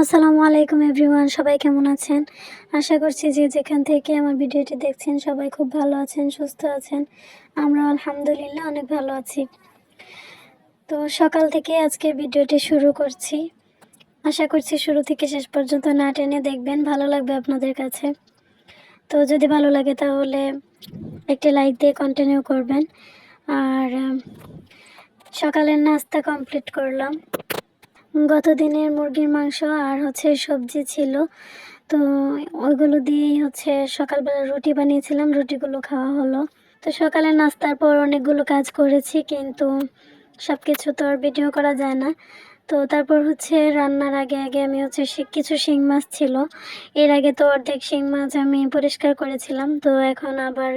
আসসালামু আলাইকুম এভরিওয়ান, সবাই কেমন আছেন? আশা করছি যে যেখান থেকে আমার ভিডিওটি দেখছেন সবাই খুব ভালো আছেন, সুস্থ আছেন। আমরা আলহামদুলিল্লাহ অনেক ভালো আছি। তো সকাল থেকে আজকে ভিডিওটি শুরু করছি। আশা করছি শুরু থেকে শেষ পর্যন্ত না টেনে দেখবেন, ভালো লাগবে আপনাদের কাছে। তো যদি ভালো লাগে তাহলে একটি লাইক দিয়ে কন্টিনিউ করবেন। আর সকালের নাস্তা কমপ্লিট করলাম। গত দিনের মুরগির মাংস আর হচ্ছে সবজি ছিল। তো ওইগুলো দিয়েই হচ্ছে সকালবেলা রুটি বানিয়েছিলাম, রুটিগুলো খাওয়া হলো। তো সকালে নাস্তার পর অনেকগুলো কাজ করেছি, কিন্তু সব কিছু তো আর ভিডিও করা যায় না। তো তারপর হচ্ছে রান্নার আগে আগে আমি হচ্ছে কিছু শিং মাছ ছিল। এর আগে তো অর্ধেক শিং মাছ আমি পরিষ্কার করেছিলাম। তো এখন আবার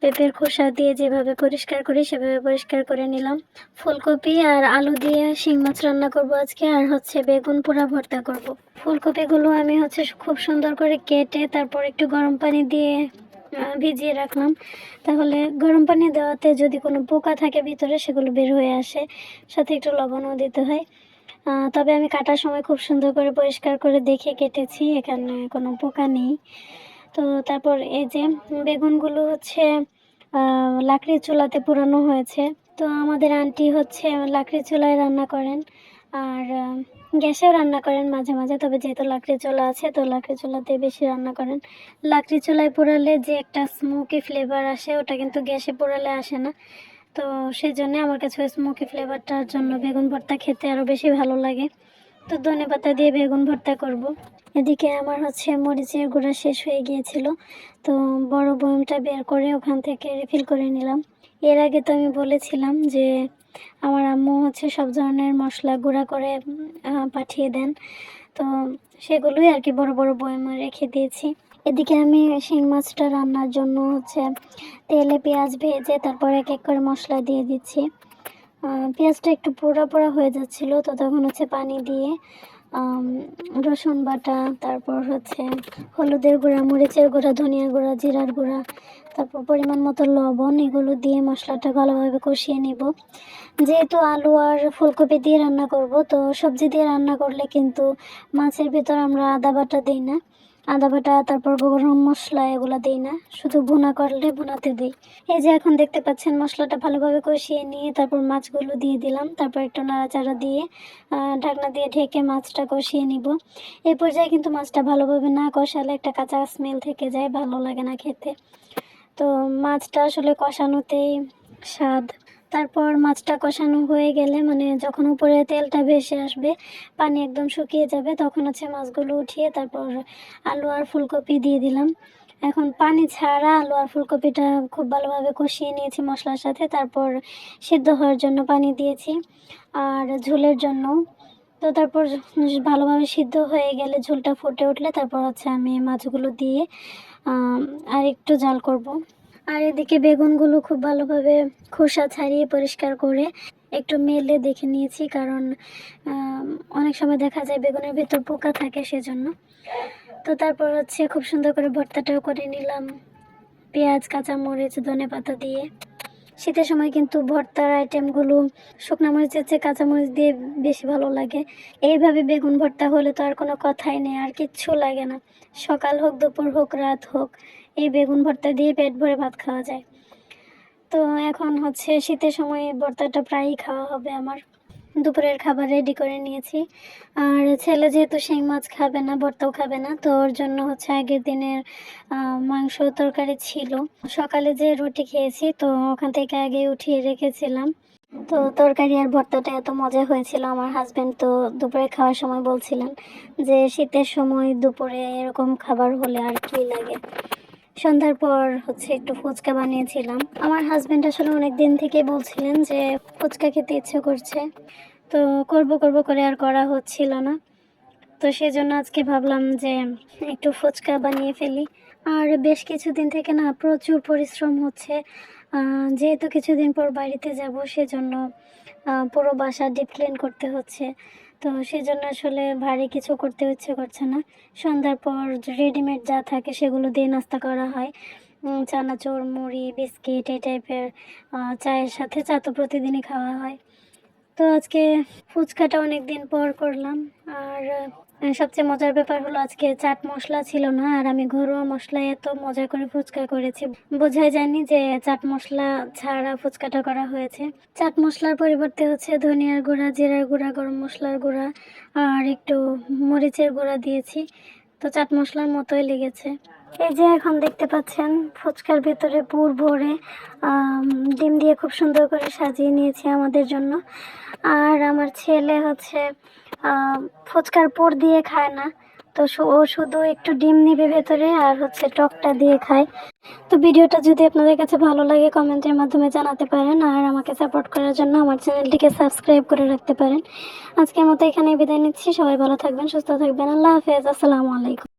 পেঁপের খোসা দিয়ে যেভাবে পরিষ্কার করি, সেভাবে পরিষ্কার করে নিলাম। ফুলকপি আর আলু দিয়ে শিং মাছ রান্না করব আজকে, আর হচ্ছে বেগুন পোড়া ভর্তা করব। ফুলকপিগুলো আমি হচ্ছে খুব সুন্দর করে কেটে তারপর একটু গরম পানি দিয়ে ভিজিয়ে রাখলাম। তাহলে গরম পানি দেওয়াতে যদি কোনো পোকা থাকে ভিতরে, সেগুলো বের হয়ে আসে। সাথে একটু লবণও দিতে হয়। তবে আমি কাটার সময় খুব সুন্দর করে পরিষ্কার করে দেখে কেটেছি, এখানে কোনো পোকা নেই। তো তারপর এই যে বেগুনগুলো হচ্ছে লাকড়ির চুলাতে পুরানো হয়েছে। তো আমাদের আন্টি হচ্ছে লাকড়ির চুলায় রান্না করেন আর গ্যাসেও রান্না করেন মাঝে মাঝে, তবে যেহেতু লাকড়ির চুলা আছে, তো লাকড়ি চুলাতে বেশি রান্না করেন। লাকড়ি চুলায় পোড়ালে যে একটা স্মোকি ফ্লেভার আসে, ওটা কিন্তু গ্যাসে পোড়ালে আসে না। তো সেই জন্য আমার কাছে ওই স্মোকি ফ্লেভারটার জন্য বেগুন ভর্তা খেতে আরও বেশি ভালো লাগে। তো ধনে পাতা দিয়ে বেগুন ভর্তা করব। এদিকে আমার হচ্ছে মরিচের গুঁড়া শেষ হয়ে গিয়েছিল। তো বড় বয়মটা বের করে ওখান থেকে রিফিল করে নিলাম। এর আগে তো আমি বলেছিলাম যে আমার আম্মু হচ্ছে সব ধরনের মশলা গুঁড়া করে পাঠিয়ে দেন। তো সেগুলোই আর কি বড় বড় বয়মে রেখে দিয়েছি। এদিকে আমি শিং মাছটা রান্নার জন্য হচ্ছে তেলে পেঁয়াজ ভেজে তারপর এক এক করে মশলা দিয়ে দিচ্ছি। পেঁয়াজটা একটু পোড়া পোড়া হয়ে যাচ্ছিল, তো তখন হচ্ছে পানি দিয়ে রসুন বাটা, তারপর হচ্ছে হলুদের গুঁড়া, মরিচের গুঁড়া, ধনিয়া গুঁড়া, জিরার গুঁড়া, তারপর পরিমাণ মতো লবণ, এগুলো দিয়ে মশলাটা ভালোভাবে কষিয়ে নিব। যেহেতু আলু আর ফুলকপি দিয়ে রান্না করব, তো সবজি দিয়ে রান্না করলে কিন্তু মাছের ভিতর আমরা আদা বাটা দিই না। আদা বাটা, তারপর গরম মশলা এগুলো দিই না। শুধু ভুনা করলে ভুনাতে দিই। এই যে এখন দেখতে পাচ্ছেন মশলাটা ভালোভাবে কষিয়ে নিয়ে তারপর মাছগুলো দিয়ে দিলাম। তারপর একটু নাড়াচাড়া দিয়ে ঢাকনা দিয়ে ঢেকে মাছটা কষিয়ে নিব। এই পর্যায়ে কিন্তু মাছটা ভালোভাবে না কষালে একটা কাঁচা স্মেল থেকে যায়, ভালো লাগে না খেতে। তো মাছটা আসলে কষানোতেই স্বাদ তারপর মাছটা কষানো হয়ে গেলে মানে যখন উপরে তেলটা ভেসে আসবে, পানি একদম শুকিয়ে যাবে, তখন হচ্ছে মাছগুলো উঠিয়ে তারপর আলু আর ফুলকপি দিয়ে দিলাম এখন পানি ছাড়া আলু আর ফুলকপিটা খুব ভালোভাবে কষিয়ে নিয়েছি মশলার সাথে, তারপর সিদ্ধ হওয়ার জন্য পানি দিয়েছি আর ঝোলের জন্য তো তারপর ভালোভাবে সিদ্ধ হয়ে গেলে ঝোলটা ফুটে উঠলে তারপর হচ্ছে আমি মাছগুলো দিয়ে আর একটু জাল করব। আর এদিকে বেগুনগুলো খুব ভালোভাবে খোসা ছাড়িয়ে পরিষ্কার করে একটু মেলে দেখে নিয়েছি, কারণ অনেক সময় দেখা যায় বেগুনের ভেতর পোকা থাকে সেজন্য। তো তারপর হচ্ছে খুব সুন্দর করে ভর্তাটাও করে নিলাম। পেঁয়াজ, কাঁচামরিচ ধনে পাতা দিয়ে। শীতের সময় কিন্তু ভর্তার আইটেমগুলো শুকনো মরিচের চেয়ে কাঁচামরিচ দিয়ে বেশি ভালো লাগে। এইভাবে বেগুন ভর্তা হলে তো আর কোনো কথাই নেই, আর কিচ্ছু লাগে না। সকাল হোক, দুপুর হোক, রাত হোক, এই বেগুন ভর্তা দিয়ে পেট ভরে ভাত খাওয়া যায়। তো এখন হচ্ছে শীতের সময় ভর্তাটা প্রায়ই খাওয়া হবে আমার। দুপুরের খাবার রেডি করে নিয়েছি। আর ছেলে যেহেতু শিং মাছ খাবে না, ভর্তাও খাবে না, তো ওর জন্য হচ্ছে আগের দিনের মাংস তরকারি ছিল। সকালে যে রুটি খেয়েছি, তো ওখান থেকে আগে উঠিয়ে রেখেছিলাম। তো তরকারি আর ভর্তাটা এত মজা হয়েছিল, আমার হাজবেন্ড তো দুপুরে খাওয়ার সময় বলছিলেন যে, শীতের সময় দুপুরে এরকম খাবার হলে আর কি লাগে? সন্ধ্যার পর হচ্ছে একটু ফুচকা বানিয়েছিলাম। আমার হাজব্যান্ড আসলে অনেক দিন থেকে বলছিলেন যে, ফুচকা খেতে ইচ্ছে করছে। তো করব করব করে আর করা হচ্ছিল না। তো সেজন্য আজকে ভাবলাম যে, একটু ফুচকা বানিয়ে ফেলি। আর বেশ কিছুদিন থেকে না প্রচুর পরিশ্রম হচ্ছে। যেহেতু কিছুদিন পর বাড়িতে যাব, সেজন্য পুরো বাসা ডিপ ক্লিন করতে হচ্ছে। তো সেই জন্য আসলে ভারী কিছু করতে ইচ্ছে করছে না। সন্ধ্যার পর রেডিমেড যা থাকে সেগুলো দিয়ে নাস্তা করা হয়। চানাচোর, মুড়ি, বিস্কিট এই টাইপের চায়ের সাথে চা তো প্রতিদিনই খাওয়া হয়। তো আজকে ফুচকাটা অনেক দিন পর করলাম। আর সবচেয়ে মজার ব্যাপার হলো আজকে চাট মশলা ছিল না, আর আমি ঘরোয়া মশলায় এত মজা করে ফুচকা করেছি। বোঝাই যায়নি যে চাট মশলা ছাড়া ফুচকাটা করা হয়েছে। চাট মশলার পরিবর্তে হচ্ছে ধনিয়ার গুঁড়া, জিরার গুঁড়া, গরম মশলার গুঁড়া, আর একটু মরিচের গুঁড়া দিয়েছি। তো চাট মশলার মতোই লেগেছে। এই যে এখন দেখতে পাচ্ছেন ফুচকার ভেতরে পুর ভরে ডিম দিয়ে খুব সুন্দর করে সাজিয়ে নিয়েছি আমাদের জন্য। আর আমার ছেলে হচ্ছে ফুচকার পর দিয়ে খায় না। তো ও শুধু একটু ডিম নিবে ভেতরে আর হচ্ছে টকটা দিয়ে খায়। তো ভিডিওটা যদি আপনাদের কাছে ভালো লাগে, কমেন্টের মাধ্যমে জানাতে পারেন আর আমাকে সাপোর্ট করার জন্য আমার চ্যানেলটিকে সাবস্ক্রাইব করে রাখতে পারেন। আজকের মতো এখানে বিদায় নিচ্ছি। সবাই ভালো থাকবেন, সুস্থ থাকবেন। আল্লাহ হাফেজ। আসসালামু আলাইকুম।